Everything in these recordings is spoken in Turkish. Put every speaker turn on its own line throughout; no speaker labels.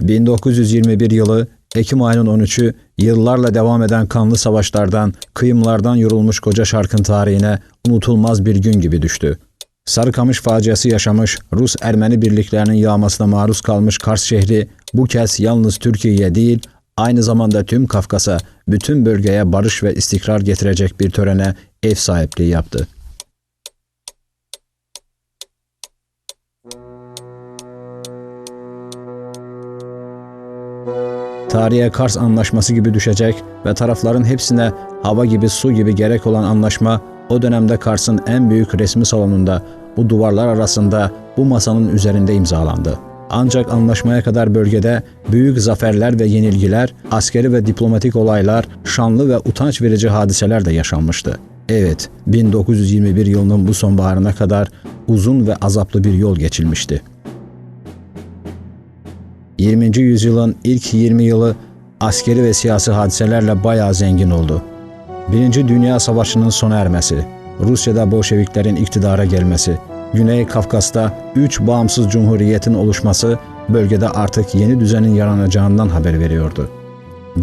1921 yılı Ekim ayının 13'ü yıllarla devam eden kanlı savaşlardan, kıyımlardan yorulmuş koca şarkın tarihine unutulmaz bir gün gibi düştü. Sarıkamış faciası yaşamış, Rus-Ermeni birliklerinin yağmasına maruz kalmış Kars şehri bu kez yalnız Türkiye'ye değil, aynı zamanda tüm Kafkas'a, bütün bölgeye barış ve istikrar getirecek bir törene ev sahipliği yaptı. Tarihe Kars Anlaşması gibi düşecek ve tarafların hepsine hava gibi su gibi gerek olan anlaşma o dönemde Kars'ın en büyük resmi salonunda bu duvarlar arasında bu masanın üzerinde imzalandı. Ancak anlaşmaya kadar bölgede büyük zaferler ve yenilgiler, askeri ve diplomatik olaylar, şanlı ve utanç verici hadiseler de yaşanmıştı. Evet, 1921 yılının bu sonbaharına kadar uzun ve azaplı bir yol geçilmişti. 20. yüzyılın ilk 20 yılı askeri ve siyasi hadiselerle bayağı zengin oldu. Birinci Dünya Savaşı'nın sona ermesi, Rusya'da Bolşeviklerin iktidara gelmesi, Güney Kafkas'ta üç bağımsız cumhuriyetin oluşması bölgede artık yeni düzenin yaranacağından haber veriyordu.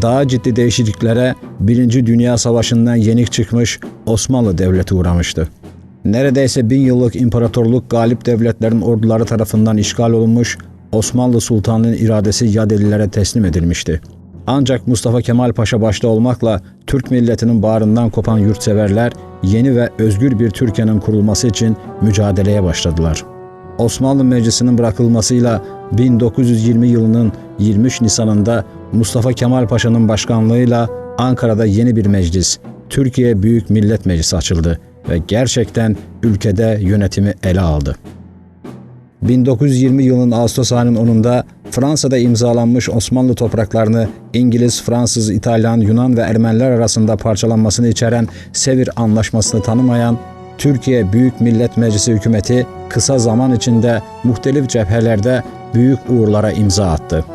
Daha ciddi değişikliklere Birinci Dünya Savaşı'ndan yenik çıkmış Osmanlı Devleti uğramıştı. Neredeyse bin yıllık imparatorluk galip devletlerin orduları tarafından işgal olunmuş, Osmanlı Sultanı'nın iradesi Yadelilere teslim edilmişti. Ancak Mustafa Kemal Paşa başta olmakla Türk milletinin bağrından kopan yurtseverler yeni ve özgür bir Türkiye'nin kurulması için mücadeleye başladılar. Osmanlı Meclisi'nin bırakılmasıyla 1920 yılının 23 Nisan'ında Mustafa Kemal Paşa'nın başkanlığıyla Ankara'da yeni bir meclis, Türkiye Büyük Millet Meclisi açıldı ve gerçekten ülkede yönetimi ele aldı. 1920 yılının Ağustos ayının 10'unda Fransa'da imzalanmış Osmanlı topraklarını İngiliz, Fransız, İtalyan, Yunan ve Ermeniler arasında parçalanmasını içeren Sevir Anlaşması'nı tanımayan Türkiye Büyük Millet Meclisi hükümeti kısa zaman içinde muhtelif cephelerde büyük uğurlara imza attı.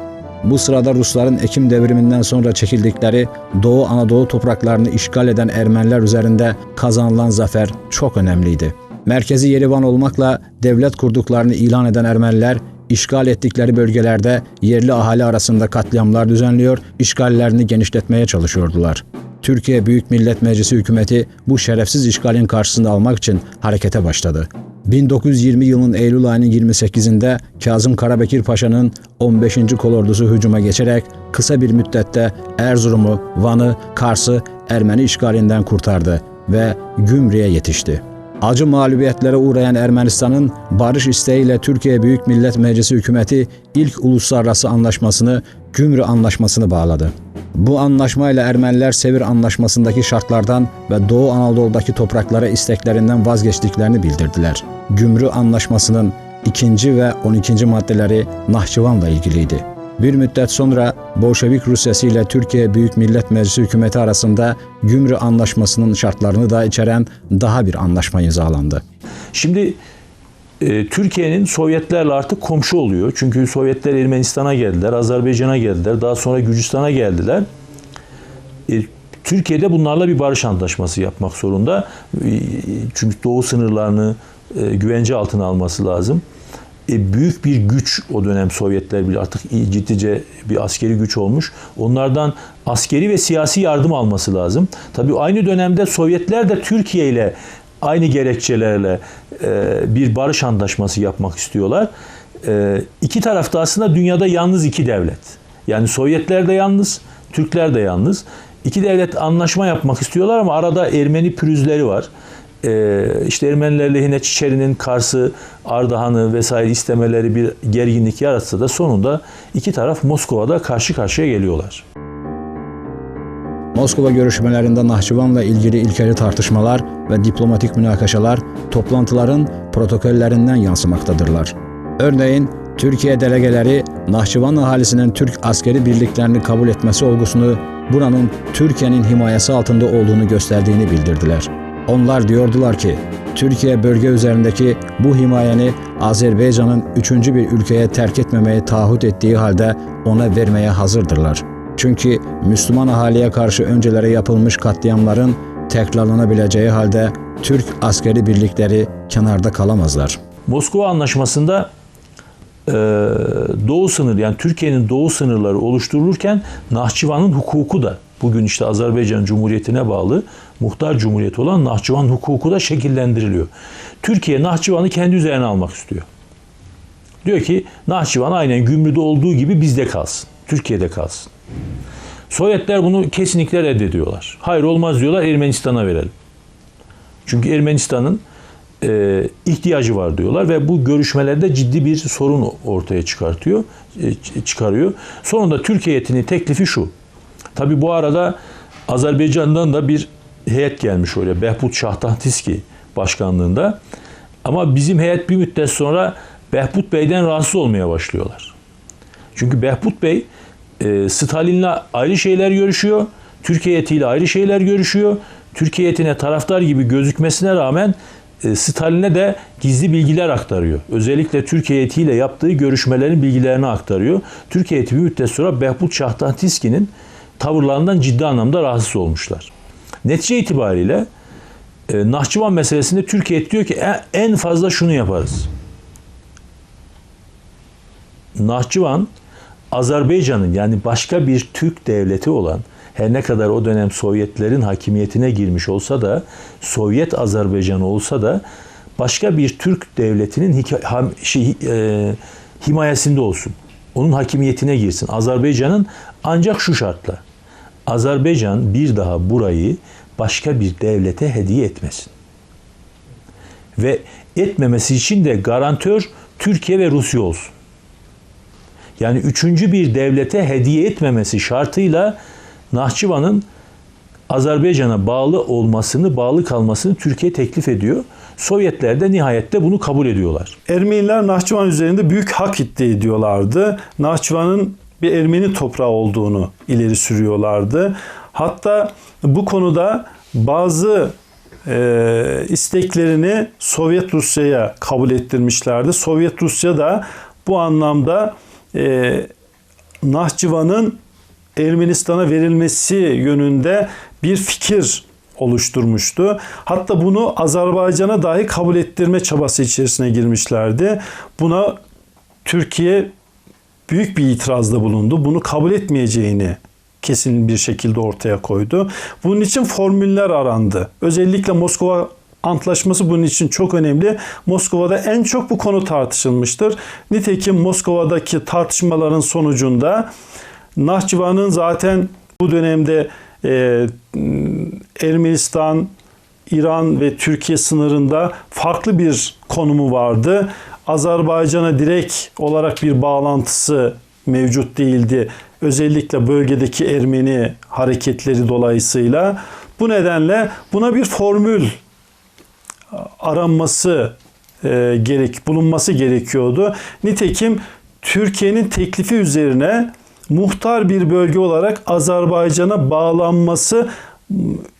Bu sırada Rusların Ekim devriminden sonra çekildikleri Doğu Anadolu topraklarını işgal eden Ermeniler üzerinde kazanılan zafer çok önemliydi. Merkezi Yerivan olmakla devlet kurduklarını ilan eden Ermeniler işgal ettikleri bölgelerde yerli ahali arasında katliamlar düzenliyor, işgallerini genişletmeye çalışıyordular. Türkiye Büyük Millet Meclisi hükümeti bu şerefsiz işgalin karşısında almak için harekete başladı. 1920 yılının Eylül ayının 28'inde Kazım Karabekir Paşa'nın 15. kolordusu hücuma geçerek kısa bir müddette Erzurum'u, Van'ı, Kars'ı Ermeni işgalinden kurtardı ve Gümrü'ye yetişti. Acı mağlubiyetlere uğrayan Ermenistan'ın barış isteğiyle Türkiye Büyük Millet Meclisi hükümeti ilk uluslararası anlaşmasını Gümrü Anlaşması'nı bağladı. Bu anlaşmayla Ermeniler Sevir Anlaşması'ndaki şartlardan ve Doğu Anadolu'daki topraklara isteklerinden vazgeçtiklerini bildirdiler. Gümrü Anlaşması'nın ikinci ve 12. maddeleri Nahçıvan'la ilgiliydi. Bir müddet sonra Bolşevik Rusyası ile Türkiye Büyük Millet Meclisi hükümeti arasında Gümrü Anlaşması'nın şartlarını da içeren daha bir anlaşma imzalandı.
Şimdi e, Türkiye'nin Sovyetlerle artık komşu oluyor. Çünkü Sovyetler Ermenistan'a geldiler, Azerbaycan'a geldiler, daha sonra Gürcistan'a geldiler. E, Türkiye'de bunlarla bir barış antlaşması yapmak zorunda. E, çünkü doğu sınırlarını e, güvence altına alması lazım. E, büyük bir güç o dönem Sovyetler bile artık ciddice bir askeri güç olmuş. Onlardan askeri ve siyasi yardım alması lazım. Tabii aynı dönemde Sovyetler de Türkiye ile aynı gerekçelerle e, bir barış antlaşması yapmak istiyorlar. E, iki tarafta aslında dünyada yalnız iki devlet. Yani Sovyetler de yalnız, Türkler de yalnız. İki devlet anlaşma yapmak istiyorlar ama arada Ermeni pürüzleri var. Ee, işte Ermeniler lehine Çiçeri'nin Kars'ı, Ardahan'ı vesaire istemeleri bir gerginlik yaratsa da sonunda iki taraf Moskova'da karşı karşıya geliyorlar.
Moskova görüşmelerinde Nahçıvan'la ilgili ilkeli tartışmalar ve diplomatik münakaşalar toplantıların protokollerinden yansımaktadırlar. Örneğin Türkiye delegeleri Nahçıvan ahalisinin Türk askeri birliklerini kabul etmesi olgusunu buranın Türkiye'nin himayesi altında olduğunu gösterdiğini bildirdiler. Onlar diyordular ki, Türkiye bölge üzerindeki bu himayeni Azerbaycan'ın üçüncü bir ülkeye terk etmemeye taahhüt ettiği halde ona vermeye hazırdırlar. Çünkü Müslüman ahaliye karşı öncelere yapılmış katliamların tekrarlanabileceği halde Türk askeri birlikleri kenarda kalamazlar.
Moskova Anlaşması'nda e, doğu sınır yani Türkiye'nin doğu sınırları oluşturulurken Nahçıvan'ın hukuku da bugün işte Azerbaycan Cumhuriyeti'ne bağlı muhtar cumhuriyeti olan Nahçıvan hukuku da şekillendiriliyor. Türkiye Nahçıvan'ı kendi üzerine almak istiyor. Diyor ki Nahçıvan aynen Gümrü'de olduğu gibi bizde kalsın. Türkiye'de kalsın. Sovyetler bunu kesinlikle reddediyorlar. Hayır olmaz diyorlar Ermenistan'a verelim. Çünkü Ermenistan'ın e, ihtiyacı var diyorlar ve bu görüşmelerde ciddi bir sorun ortaya çıkartıyor, e, çıkarıyor. Sonunda Türkiye heyetinin teklifi şu. Tabi bu arada Azerbaycan'dan da bir heyet gelmiş oraya. Behbut Şahtahtiski başkanlığında. Ama bizim heyet bir müddet sonra Behbut Bey'den rahatsız olmaya başlıyorlar. Çünkü Behbut Bey e, Stalin'le ayrı şeyler görüşüyor. Türkiye heyetiyle ayrı şeyler görüşüyor. Türkiye heyetine taraftar gibi gözükmesine rağmen e, Stalin'e de gizli bilgiler aktarıyor. Özellikle Türkiye heyetiyle yaptığı görüşmelerin bilgilerini aktarıyor. Türkiye heyeti bir müddet sonra Behbut Şahtahtiski'nin tavırlarından ciddi anlamda rahatsız olmuşlar. Netice itibariyle e, Nahçıvan meselesinde Türkiye diyor ki "E- en fazla şunu yaparız. Nahçıvan Azerbaycan'ın yani başka bir Türk devleti olan her ne kadar o dönem Sovyetlerin hakimiyetine girmiş olsa da Sovyet Azerbaycan olsa da başka bir Türk devletinin şey, e, himayesinde olsun. Onun hakimiyetine girsin. Azerbaycan'ın ancak şu şartla. Azerbaycan bir daha burayı başka bir devlete hediye etmesin. Ve etmemesi için de garantör Türkiye ve Rusya olsun. Yani üçüncü bir devlete hediye etmemesi şartıyla Nahçıvan'ın Azerbaycan'a bağlı olmasını, bağlı kalmasını Türkiye teklif ediyor. Sovyetler de nihayette bunu kabul ediyorlar.
Ermeniler Nahçıvan üzerinde büyük hak iddia ediyorlardı. Nahçıvan'ın bir Ermeni toprağı olduğunu ileri sürüyorlardı. Hatta bu konuda bazı e, isteklerini Sovyet Rusya'ya kabul ettirmişlerdi. Sovyet Rusya da bu anlamda e, Nahçıvan'ın Ermenistan'a verilmesi yönünde bir fikir oluşturmuştu. Hatta bunu Azerbaycan'a dahi kabul ettirme çabası içerisine girmişlerdi. Buna Türkiye büyük bir itirazda bulundu. Bunu kabul etmeyeceğini kesin bir şekilde ortaya koydu. Bunun için formüller arandı. Özellikle Moskova Antlaşması bunun için çok önemli. Moskova'da en çok bu konu tartışılmıştır. Nitekim Moskova'daki tartışmaların sonucunda Nahçıvan'ın zaten bu dönemde e, Ermenistan, İran ve Türkiye sınırında farklı bir konumu vardı. Azerbaycan'a direkt olarak bir bağlantısı mevcut değildi. Özellikle bölgedeki Ermeni hareketleri dolayısıyla. Bu nedenle buna bir formül aranması e, gerek bulunması gerekiyordu. Nitekim Türkiye'nin teklifi üzerine muhtar bir bölge olarak Azerbaycan'a bağlanması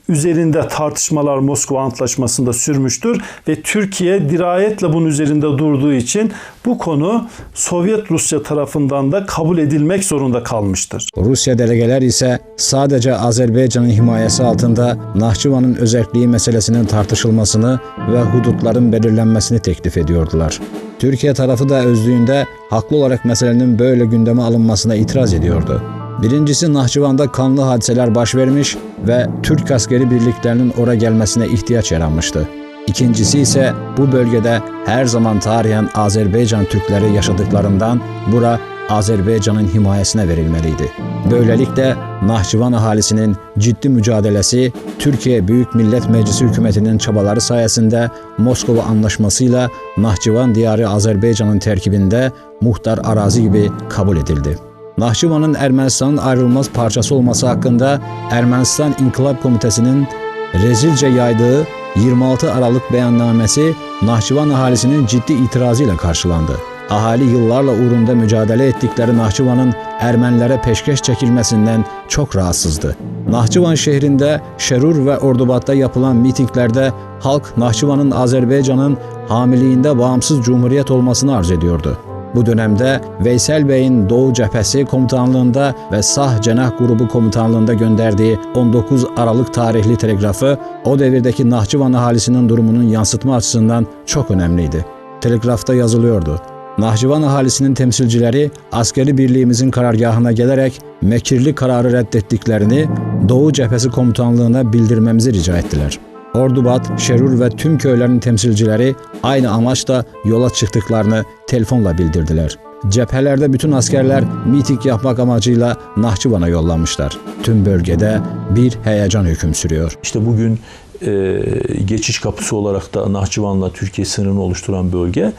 üzerinde tartışmalar Moskova Antlaşması'nda sürmüştür ve Türkiye dirayetle bunun üzerinde durduğu için bu konu Sovyet Rusya tarafından da kabul edilmek zorunda kalmıştır.
Rusya delegeler ise sadece Azerbaycan'ın himayesi altında Nahçıvan'ın özelliği meselesinin tartışılmasını ve hudutların belirlenmesini teklif ediyordular. Türkiye tarafı da özlüğünde haklı olarak meselenin böyle gündeme alınmasına itiraz ediyordu. Birincisi Nahçıvan'da kanlı hadiseler baş vermiş ve Türk askeri birliklerinin oraya gelmesine ihtiyaç yaranmıştı. İkincisi ise bu bölgede her zaman tarihen Azerbaycan Türkleri yaşadıklarından bura Azerbaycan'ın himayesine verilmeliydi. Böylelikle Nahçıvan ahalisinin ciddi mücadelesi Türkiye Büyük Millet Meclisi hükümetinin çabaları sayesinde Moskova Anlaşması'yla Nahçıvan diyarı Azerbaycan'ın terkibinde muhtar arazi gibi kabul edildi. Nahçıvan'ın Ermənistanın ayrılmaz parçası olması hakkında Ermənistan İnkılap Komitesi'nin rezilce yaydığı 26 Aralık beyannamesi Nahçıvan ahalisinin ciddi itirazıyla karşılandı. Ahali yıllarla uğrunda mücadele ettikleri Nahçıvan'ın Ermənilere peşkeş çekilmesinden çok rahatsızdı. Nahçıvan şehrinde Şerur ve Ordubat'ta yapılan mitinglerde halk Nahçıvan'ın Azerbaycan'ın hamiliğinde bağımsız cumhuriyet olmasını arz ediyordu. Bu dönemde Veysel Bey'in Doğu Cephesi Komutanlığında ve Sah Cenah Grubu Komutanlığında gönderdiği 19 Aralık tarihli telegrafı o devirdeki Nahçıvan ahalisinin durumunun yansıtma açısından çok önemliydi. Telegrafta yazılıyordu. Nahçıvan ahalisinin temsilcileri askeri birliğimizin karargahına gelerek mekirli kararı reddettiklerini Doğu Cephesi Komutanlığı'na bildirmemizi rica ettiler. Ordubat, Şerur ve tüm köylerin temsilcileri aynı amaçla yola çıktıklarını telefonla bildirdiler. Cephelerde bütün askerler miting yapmak amacıyla Nahçıvan'a yollanmışlar. Tüm bölgede bir heyecan hüküm sürüyor.
İşte bugün e, geçiş kapısı olarak da Nahçıvan'la Türkiye sınırını oluşturan bölge,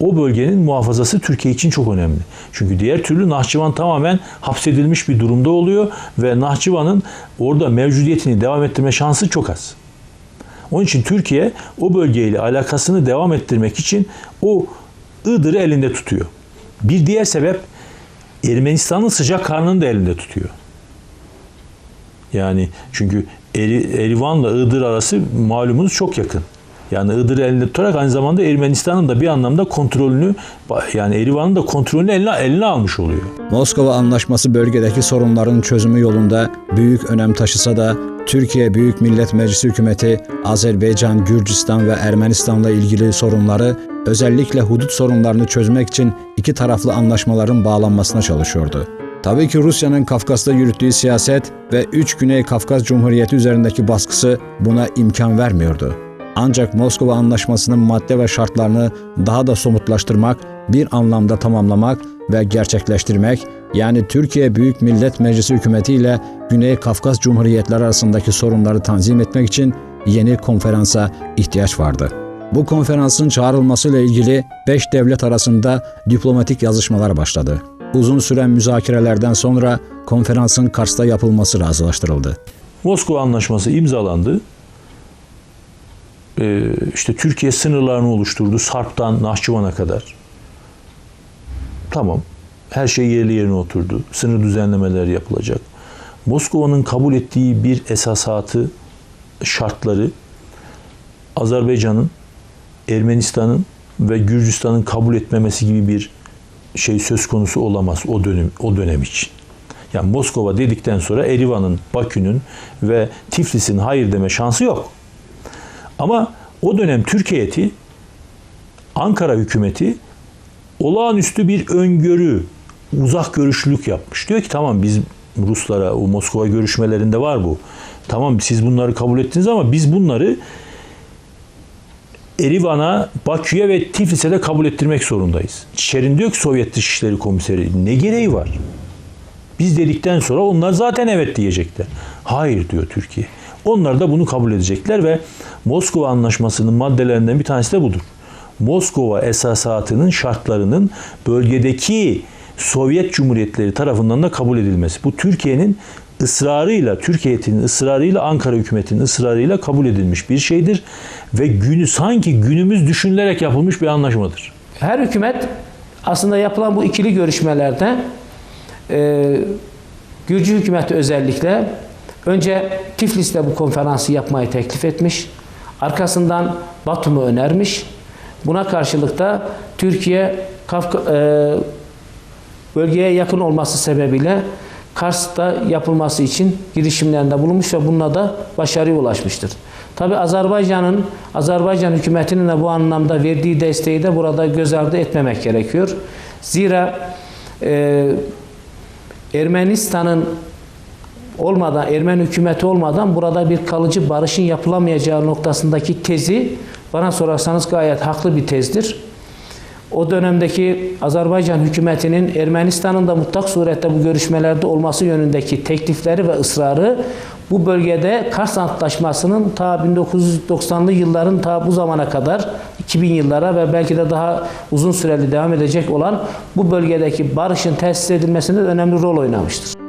o bölgenin muhafazası Türkiye için çok önemli. Çünkü diğer türlü Nahçıvan tamamen hapsedilmiş bir durumda oluyor ve Nahçıvan'ın orada mevcudiyetini devam ettirme şansı çok az. Onun için Türkiye o bölgeyle alakasını devam ettirmek için o Iğdır'ı elinde tutuyor. Bir diğer sebep Ermenistan'ın sıcak karnını da elinde tutuyor. Yani çünkü Eri, Erivan'la Iğdır arası malumunuz çok yakın. Yani Iğdır'ı elinde tutarak aynı zamanda Ermenistan'ın da bir anlamda kontrolünü yani Erivan'ın da kontrolünü eline, eline almış oluyor.
Moskova Anlaşması bölgedeki sorunların çözümü yolunda büyük önem taşısa da Türkiye Büyük Millet Meclisi hükümeti Azerbaycan, Gürcistan ve Ermenistan'la ilgili sorunları özellikle hudut sorunlarını çözmek için iki taraflı anlaşmaların bağlanmasına çalışıyordu. Tabii ki Rusya'nın Kafkas'ta yürüttüğü siyaset ve üç Güney Kafkas Cumhuriyeti üzerindeki baskısı buna imkan vermiyordu. Ancak Moskova Anlaşması'nın madde ve şartlarını daha da somutlaştırmak, bir anlamda tamamlamak ve gerçekleştirmek, yani Türkiye Büyük Millet Meclisi hükümeti ile Güney Kafkas Cumhuriyetleri arasındaki sorunları tanzim etmek için yeni konferansa ihtiyaç vardı. Bu konferansın çağrılmasıyla ilgili 5 devlet arasında diplomatik yazışmalar başladı. Uzun süren müzakerelerden sonra konferansın Kars'ta yapılması razılaştırıldı.
Moskova Anlaşması imzalandı. Ee, işte Türkiye sınırlarını oluşturdu. Sarp'tan Nahçıvan'a kadar. Tamam. Her şey yerli yerine oturdu. Sınır düzenlemeleri yapılacak. Moskova'nın kabul ettiği bir esasatı, şartları Azerbaycan'ın, Ermenistan'ın ve Gürcistan'ın kabul etmemesi gibi bir şey söz konusu olamaz o dönem o dönem için. Yani Moskova dedikten sonra Erivan'ın, Bakü'nün ve Tiflis'in hayır deme şansı yok. Ama o dönem Türkiye'ti Ankara hükümeti olağanüstü bir öngörü, uzak görüşlülük yapmış. Diyor ki tamam biz Ruslara o Moskova görüşmelerinde var bu. Tamam siz bunları kabul ettiniz ama biz bunları Erivan'a, Bakü'ye ve Tiflis'e de kabul ettirmek zorundayız. Şerin diyor ki Sovyet Dışişleri Komiseri ne gereği var? Biz dedikten sonra onlar zaten evet diyecekler. Hayır diyor Türkiye. Onlar da bunu kabul edecekler ve Moskova Anlaşması'nın maddelerinden bir tanesi de budur. Moskova esasatının şartlarının bölgedeki Sovyet Cumhuriyetleri tarafından da kabul edilmesi. Bu Türkiye'nin ısrarıyla, Türkiye'nin ısrarıyla, Ankara hükümetinin ısrarıyla kabul edilmiş bir şeydir. Ve günü sanki günümüz düşünülerek yapılmış bir anlaşmadır.
Her hükümet aslında yapılan bu ikili görüşmelerde e, Gürcü hükümeti özellikle önce Tiflis'te bu konferansı yapmayı teklif etmiş. Arkasından Batum'u önermiş. Buna karşılık da Türkiye Kafka, e, bölgeye yakın olması sebebiyle Kars'ta yapılması için girişimlerinde bulunmuş ve bununla da başarıya ulaşmıştır. Tabi Azerbaycan'ın, Azerbaycan hükümetinin de bu anlamda verdiği desteği de burada göz ardı etmemek gerekiyor. Zira e, Ermenistan'ın olmadan, Ermeni hükümeti olmadan burada bir kalıcı barışın yapılamayacağı noktasındaki tezi bana sorarsanız gayet haklı bir tezdir. O dönemdeki Azerbaycan hükümetinin Ermenistan'ın da mutlak surette bu görüşmelerde olması yönündeki teklifleri ve ısrarı bu bölgede Kars Antlaşması'nın ta 1990'lı yılların ta bu zamana kadar 2000 yıllara ve belki de daha uzun süreli devam edecek olan bu bölgedeki barışın tesis edilmesinde önemli rol oynamıştır.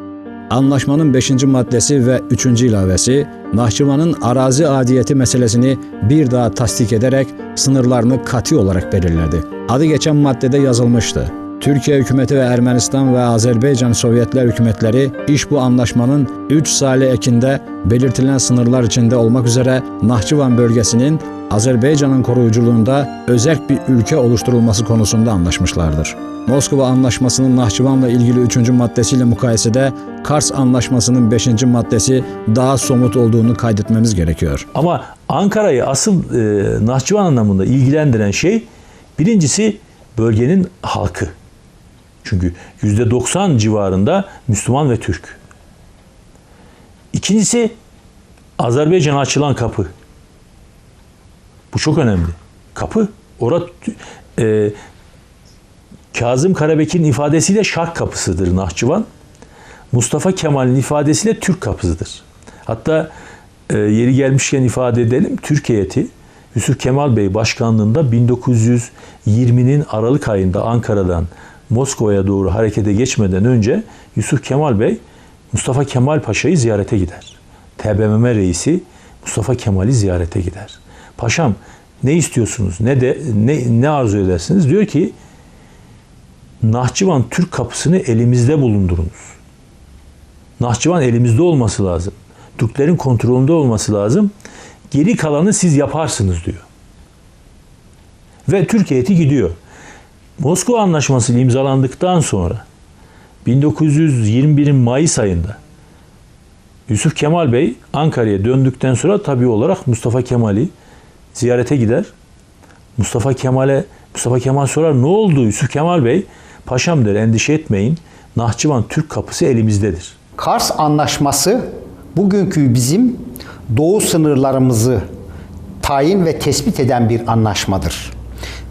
Anlaşmanın 5. maddesi ve 3. ilavesi Nahçıvan'ın arazi adiyeti meselesini bir daha tasdik ederek sınırlarını kati olarak belirledi. Adı geçen maddede yazılmıştı. Türkiye hükümeti ve Ermenistan ve Azerbaycan Sovyetler hükümetleri iş bu anlaşmanın 3 Salih ekinde belirtilen sınırlar içinde olmak üzere Nahçıvan bölgesinin Azerbaycan'ın koruyuculuğunda özel bir ülke oluşturulması konusunda anlaşmışlardır. Moskova Anlaşması'nın Nahçıvan'la ilgili 3. maddesiyle mukayesede Kars Anlaşması'nın 5. maddesi daha somut olduğunu kaydetmemiz gerekiyor.
Ama Ankara'yı asıl e, Nahçıvan anlamında ilgilendiren şey birincisi bölgenin halkı. Çünkü %90 civarında Müslüman ve Türk. İkincisi Azerbaycan'a açılan kapı. Bu çok önemli. Kapı. Orada e, Kazım Karabekir'in ifadesiyle Şark kapısıdır Nahçıvan. Mustafa Kemal'in ifadesiyle Türk kapısıdır. Hatta e, yeri gelmişken ifade edelim. Türk heyeti Yusuf Kemal Bey başkanlığında 1920'nin Aralık ayında Ankara'dan Moskova'ya doğru harekete geçmeden önce Yusuf Kemal Bey Mustafa Kemal Paşa'yı ziyarete gider. TBMM reisi Mustafa Kemal'i ziyarete gider. Paşam ne istiyorsunuz? Ne de ne, ne arzu edersiniz? Diyor ki Nahçıvan Türk kapısını elimizde bulundurunuz. Nahçıvan elimizde olması lazım. Türklerin kontrolünde olması lazım. Geri kalanı siz yaparsınız diyor. Ve Türk heyeti gidiyor. Moskova Anlaşması imzalandıktan sonra 1921'in Mayıs ayında Yusuf Kemal Bey Ankara'ya döndükten sonra tabii olarak Mustafa Kemal'i ziyarete gider. Mustafa Kemal'e Mustafa Kemal sorar ne oldu Yusuf Kemal Bey? Paşam der endişe etmeyin. Nahçıvan Türk kapısı elimizdedir.
Kars Anlaşması bugünkü bizim doğu sınırlarımızı tayin ve tespit eden bir anlaşmadır.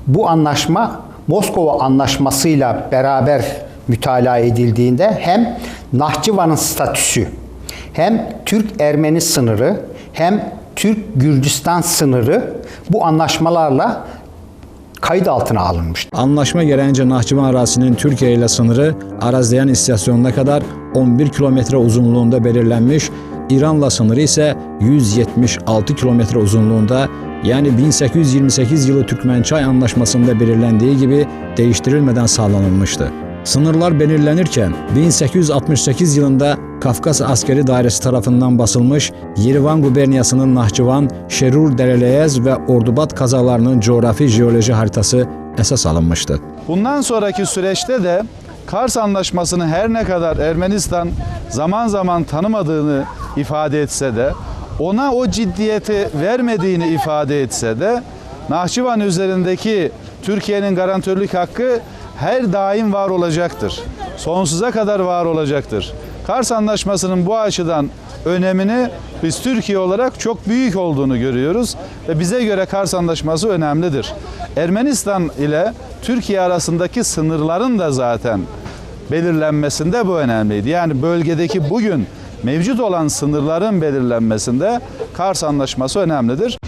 Bu anlaşma Moskova Anlaşması'yla beraber mütalaa edildiğinde hem Nahçıvan'ın statüsü hem Türk-Ermeni sınırı hem Türk-Gürcistan sınırı bu anlaşmalarla kayıt altına alınmıştır.
Anlaşma gereğince Nahçıvan arazisinin Türkiye ile sınırı Arazdeyan istasyonuna kadar 11 kilometre uzunluğunda belirlenmiş, İran'la sınırı ise 176 kilometre uzunluğunda yani 1828 yılı Türkmençay Anlaşması'nda belirlendiği gibi değiştirilmeden sağlanılmıştı. Sınırlar belirlenirken 1868 yılında Kafkas Askeri Dairesi tarafından basılmış Yerivan Guberniyası'nın Nahçıvan, Şerur Dereleyez ve Ordubat kazalarının coğrafi jeoloji haritası esas alınmıştı.
Bundan sonraki süreçte de Kars Anlaşması'nı her ne kadar Ermenistan zaman zaman tanımadığını ifade etse de ona o ciddiyeti vermediğini ifade etse de Nahçıvan üzerindeki Türkiye'nin garantörlük hakkı her daim var olacaktır. Sonsuza kadar var olacaktır. Kars Anlaşması'nın bu açıdan önemini biz Türkiye olarak çok büyük olduğunu görüyoruz ve bize göre Kars Anlaşması önemlidir. Ermenistan ile Türkiye arasındaki sınırların da zaten belirlenmesinde bu önemliydi. Yani bölgedeki bugün mevcut olan sınırların belirlenmesinde Kars Anlaşması önemlidir.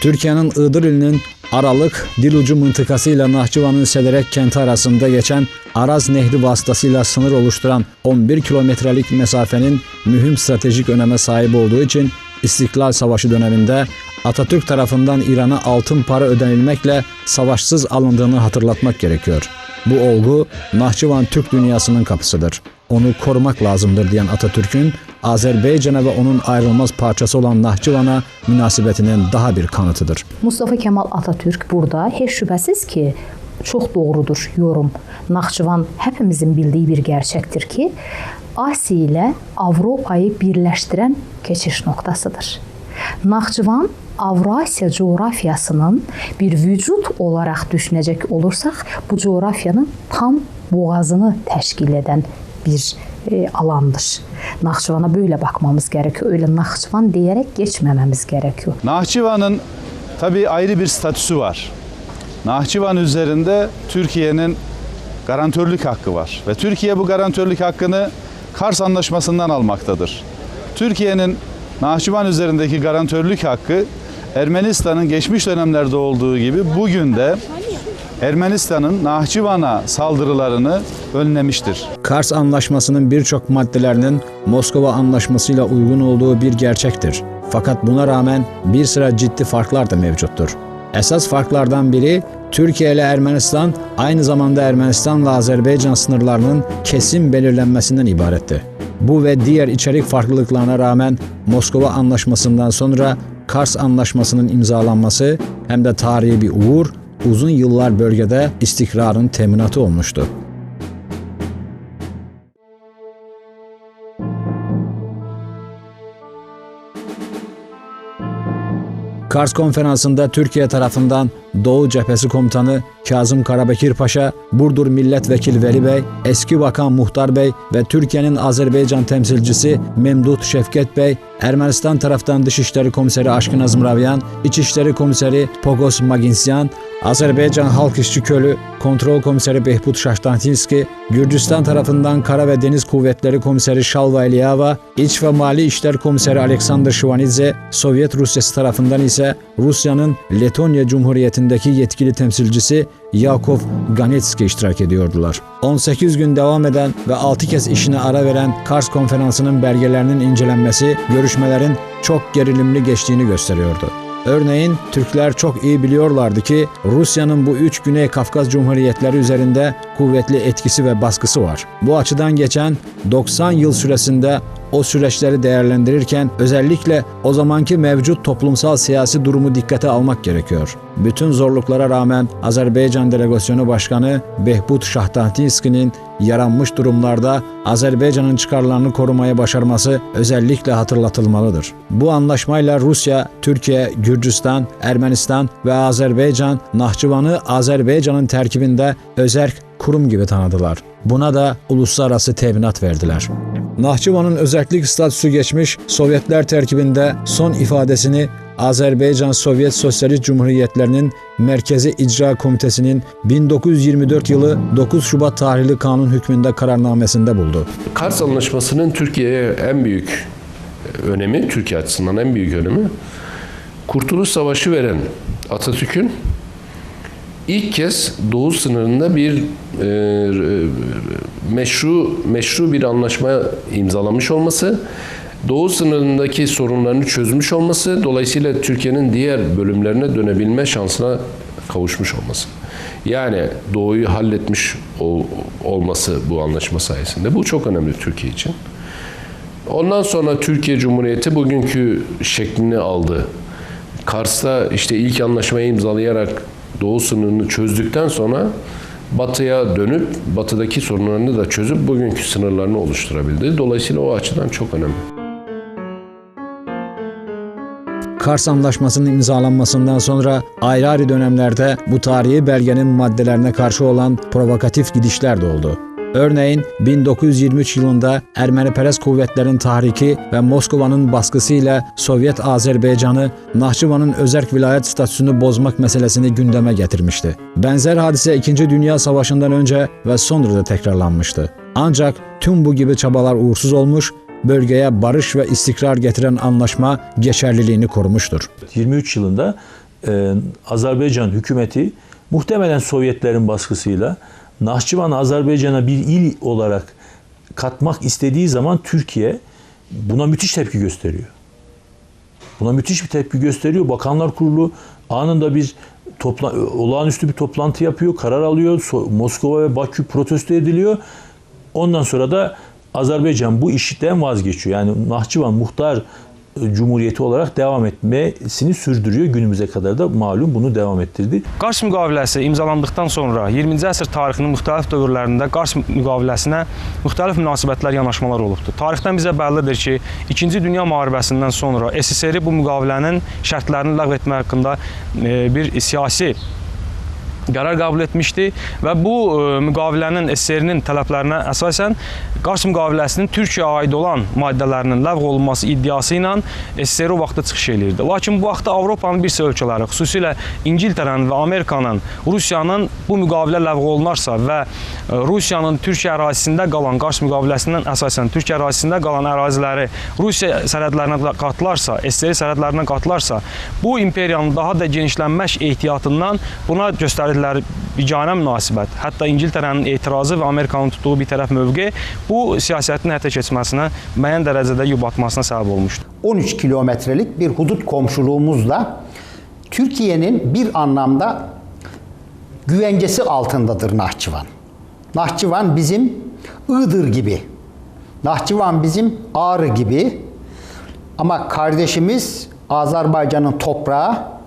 Türkiye'nin Iğdır ilinin Aralık, Dilucu mıntıkasıyla Nahçıvan'ın Sederek kenti arasında geçen Araz Nehri vasıtasıyla sınır oluşturan 11 kilometrelik mesafenin mühim stratejik öneme sahip olduğu için İstiklal Savaşı döneminde Atatürk tarafından İran'a altın para ödenilmekle savaşsız alındığını hatırlatmak gerekiyor. Bu olgu Nahçıvan Türk dünyasının kapısıdır. Onu korumak lazımdır diyen Atatürk'ün Azerbaycan'a ve onun ayrılmaz parçası olan Nahçıvan'a münasibetinin daha bir kanıtıdır.
Mustafa Kemal Atatürk burada heç şübhəsiz ki, çox doğrudur yorum. Naxçıvan hepimizin bildiği bir gerçektir ki, Asiya ile Avropayı birləşdirən keçiş noktasıdır. Naxçıvan Avrasiya coğrafyasının bir vücut olarak düşünecek olursak bu coğrafyanın tam boğazını təşkil edən bir e, alandır. Naxçıvana böyle bakmamız gerekiyor. Öyle Naxçıvan diyerek geçmememiz gerekiyor.
Nahçıvan'ın tabii ayrı bir statüsü var. Nahçıvan üzerinde Türkiye'nin garantörlük hakkı var ve Türkiye bu garantörlük hakkını Kars Anlaşması'ndan almaktadır. Türkiye'nin Nahçıvan üzerindeki garantörlük hakkı Ermenistan'ın geçmiş dönemlerde olduğu gibi bugün de Ermenistan'ın Nahçıvan'a saldırılarını önlemiştir.
Kars Anlaşması'nın birçok maddelerinin Moskova Anlaşması'yla uygun olduğu bir gerçektir. Fakat buna rağmen bir sıra ciddi farklar da mevcuttur. Esas farklardan biri Türkiye ile Ermenistan aynı zamanda Ermenistan'la Azerbaycan sınırlarının kesin belirlenmesinden ibaretti. Bu ve diğer içerik farklılıklarına rağmen Moskova Anlaşması'ndan sonra Kars Anlaşması'nın imzalanması hem de tarihi bir uğur, uzun yıllar bölgede istikrarın teminatı olmuştu. Kars Konferansı'nda Türkiye tarafından Doğu Cephesi Komutanı Kazım Karabekir Paşa, Burdur Milletvekili Veli Bey, eski Bakan Muhtar Bey ve Türkiye'nin Azerbaycan temsilcisi Memduh Şevket Bey, Ermenistan taraftan Dışişleri Komiseri Aşkın Azmravyan, İçişleri Komiseri Pogos Maginsyan, Azerbaycan Halk İşçi Kölü Kontrol Komiseri Behbud Şaştantinski, Gürcistan tarafından Kara ve Deniz Kuvvetleri Komiseri Şalva Eliyava, İç ve Mali İşler Komiseri Aleksandr Şivanidze, Sovyet Rusyası tarafından ise Rusya'nın Letonya Cumhuriyeti'ndeki yetkili temsilcisi Yakov Ganetski iştirak ediyordular. 18 gün devam eden ve 6 kez işine ara veren Kars Konferansı'nın belgelerinin incelenmesi görüşmelerin çok gerilimli geçtiğini gösteriyordu. Örneğin Türkler çok iyi biliyorlardı ki Rusya'nın bu üç Güney Kafkaz Cumhuriyetleri üzerinde kuvvetli etkisi ve baskısı var. Bu açıdan geçen 90 yıl süresinde o süreçleri değerlendirirken özellikle o zamanki mevcut toplumsal siyasi durumu dikkate almak gerekiyor. Bütün zorluklara rağmen Azerbaycan Delegasyonu Başkanı Behbud Şahtatinski'nin yaranmış durumlarda Azerbaycan'ın çıkarlarını korumaya başarması özellikle hatırlatılmalıdır. Bu anlaşmayla Rusya, Türkiye, Gürcistan, Ermenistan ve Azerbaycan Nahçıvan'ı Azerbaycan'ın terkibinde özerk kurum gibi tanıdılar. Buna da uluslararası teminat verdiler. Nahçıvan'ın özellik statüsü geçmiş Sovyetler terkibinde son ifadesini Azerbaycan Sovyet Sosyalist Cumhuriyetlerinin Merkezi İcra Komitesi'nin 1924 yılı 9 Şubat tarihli kanun hükmünde kararnamesinde buldu.
Kars Anlaşması'nın Türkiye'ye en büyük önemi, Türkiye açısından en büyük önemi, Kurtuluş Savaşı veren Atatürk'ün ilk kez Doğu sınırında bir e, meşru meşru bir anlaşma imzalamış olması, Doğu sınırındaki sorunlarını çözmüş olması, dolayısıyla Türkiye'nin diğer bölümlerine dönebilme şansına kavuşmuş olması. Yani Doğu'yu halletmiş ol- olması bu anlaşma sayesinde. Bu çok önemli Türkiye için. Ondan sonra Türkiye Cumhuriyeti bugünkü şeklini aldı. Kars'ta işte ilk anlaşmayı imzalayarak Doğu sınırını çözdükten sonra batıya dönüp batıdaki sorunlarını da çözüp bugünkü sınırlarını oluşturabildi. Dolayısıyla o açıdan çok önemli.
Kars Anlaşması'nın imzalanmasından sonra ayrı ayrı dönemlerde bu tarihi belgenin maddelerine karşı olan provokatif gidişler de oldu. Örneğin 1923 yılında Ermeniperest kuvvetlerin tahriki ve Moskova'nın baskısıyla Sovyet Azerbaycan'ı Nahçıvan'ın özerk vilayet statüsünü bozmak meselesini gündeme getirmişti. Benzer hadise 2. Dünya Savaşı'ndan önce ve sonra da tekrarlanmıştı. Ancak tüm bu gibi çabalar uğursuz olmuş, bölgeye barış ve istikrar getiren anlaşma geçerliliğini korumuştur.
23 yılında e, Azerbaycan hükümeti muhtemelen Sovyetlerin baskısıyla Nahçıvan Azerbaycan'a bir il olarak katmak istediği zaman Türkiye buna müthiş tepki gösteriyor. Buna müthiş bir tepki gösteriyor. Bakanlar Kurulu anında bir topla, olağanüstü bir toplantı yapıyor, karar alıyor. So- Moskova ve Bakü protesto ediliyor. Ondan sonra da Azerbaycan bu işten vazgeçiyor. Yani Nahçıvan Muhtar Cumhuriyeti olarak devam etmesini sürdürüyor. Günümüze kadar da malum bunu devam ettirdi.
Qars müqaviləsi imzalandıqdan sonra 20-ci əsr tarixinin müxtəlif dövrlərində Qars müqaviləsinə müxtəlif münasibətlər, yanaşmalar olubdur. Tarixdən bizə bəllidir ki, 2-ci Dünya müharibəsindən sonra SSR bu müqavilənin şərtlərini ləğv etmək haqqında e, bir siyasi qərar qəbul etmişdi və bu e, müqavilənin SSR-nin tələblərinə əsasən Qars müqaviləsinin Türkiyəyə aid olan maddələrinin ləğv olunması iddiası ilə SSR o vaxtda çıxış eləyirdi. Lakin bu vaxtda Avropanın bir sıra ölkələri, xüsusilə İngiltərənin və Amerikanın Rusiyanın bu müqavilə ləğv olunarsa və e, Rusiyanın Türkiyə ərazisində qalan Qars müqaviləsindən əsasən Türkiyə ərazisində qalan əraziləri Rusiya sərhədlərinə qatılarsa, SSR sərhədlərinə qatılarsa, bu imperiyanın daha da genişlənmək ehtiyatından buna göstərirdilər biganə münasibət. Hətta İngiltərənin etirazı və Amerikanın tutduğu bir tərəf mövqe bu siyasətin həyata keçməsinə müəyyən dərəcədə yubatmasına səbəb olmuşdu.
13 kilometrelik bir hudut komşuluğumuzla Türkiye'nin bir anlamda güvencesi altındadır Nahçıvan. Nahçıvan bizim Iğdır gibi. Nahçıvan bizim Ağrı gibi. Ama kardeşimiz Azerbaycan'ın toprağı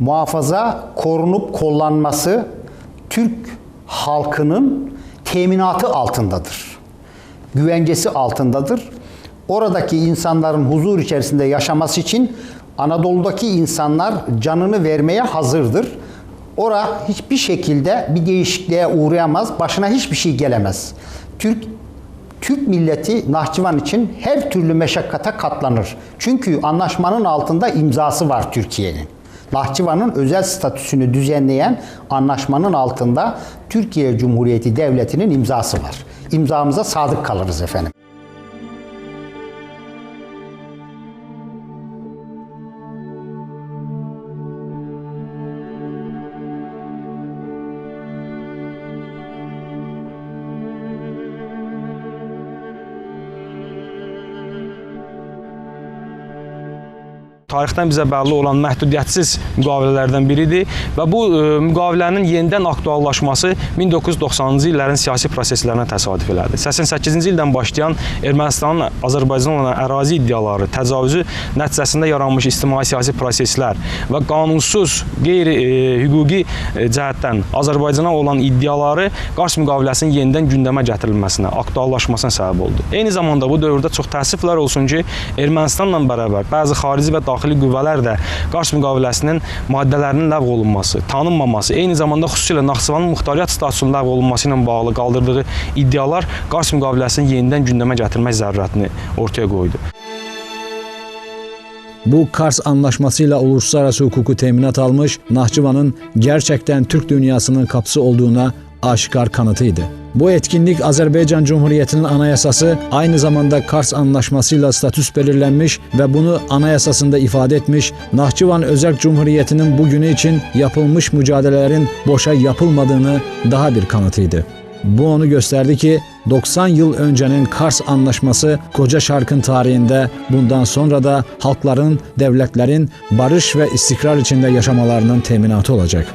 muhafaza, korunup kollanması Türk halkının teminatı altındadır. Güvencesi altındadır. Oradaki insanların huzur içerisinde yaşaması için Anadolu'daki insanlar canını vermeye hazırdır. Ora hiçbir şekilde bir değişikliğe uğrayamaz, başına hiçbir şey gelemez. Türk Türk milleti Nahçıvan için her türlü meşakkate katlanır. Çünkü anlaşmanın altında imzası var Türkiye'nin. Nahçıvan'ın özel statüsünü düzenleyen anlaşmanın altında Türkiye Cumhuriyeti Devleti'nin imzası var. İmzamıza sadık kalırız efendim.
Tarixdən bizə bəlli olan məhdudiyyətsiz müqavilələrdən biridir və bu e, müqavilənin yenidən aktuallaşması 1990-cı illərin siyasi proseslərinə təsadüf elədi. 88-ci ildən başlayan Ermənistanın Azərbaycanla olan ərazi iddiaları, təcavüzü nəticəsində yaranmış ictimai-siyasi proseslər və qanunsuz, qeyri-hüquqi e, cəhətdən Azərbaycana olan iddiaları Qars müqaviləsinin yenidən gündəmə gətirilməsinə, aktuallaşmasına səbəb oldu. Eyni zamanda bu dövrdə çox təəssüflər olsun ki, Ermənistanla bərabər bəzi xarici və daxili qüvvələr də Qars müqaviləsinin maddələrinin ləğv olunması, tanınmaması, eyni zamanda xüsusilə Naxçıvanın muxtariyyət statusunun ləğv olunması ilə bağlı qaldırdığı iddialar Qars müqaviləsini yenidən gündəmə gətirmək zərurətini ortaya qoydu.
Bu Kars anlaşmasıyla uluslararası hukuku teminat almış, Nahçıvan'ın gerçekten Türk dünyasının kapısı olduğuna aşikar kanıtıydı. Bu etkinlik Azerbaycan Cumhuriyeti'nin anayasası aynı zamanda Kars Anlaşması'yla statüs belirlenmiş ve bunu anayasasında ifade etmiş, Nahçıvan Özerk Cumhuriyeti'nin bugünü için yapılmış mücadelelerin boşa yapılmadığını daha bir kanıtıydı. Bu onu gösterdi ki 90 yıl öncenin Kars Anlaşması koca şarkın tarihinde bundan sonra da halkların, devletlerin barış ve istikrar içinde yaşamalarının teminatı olacak.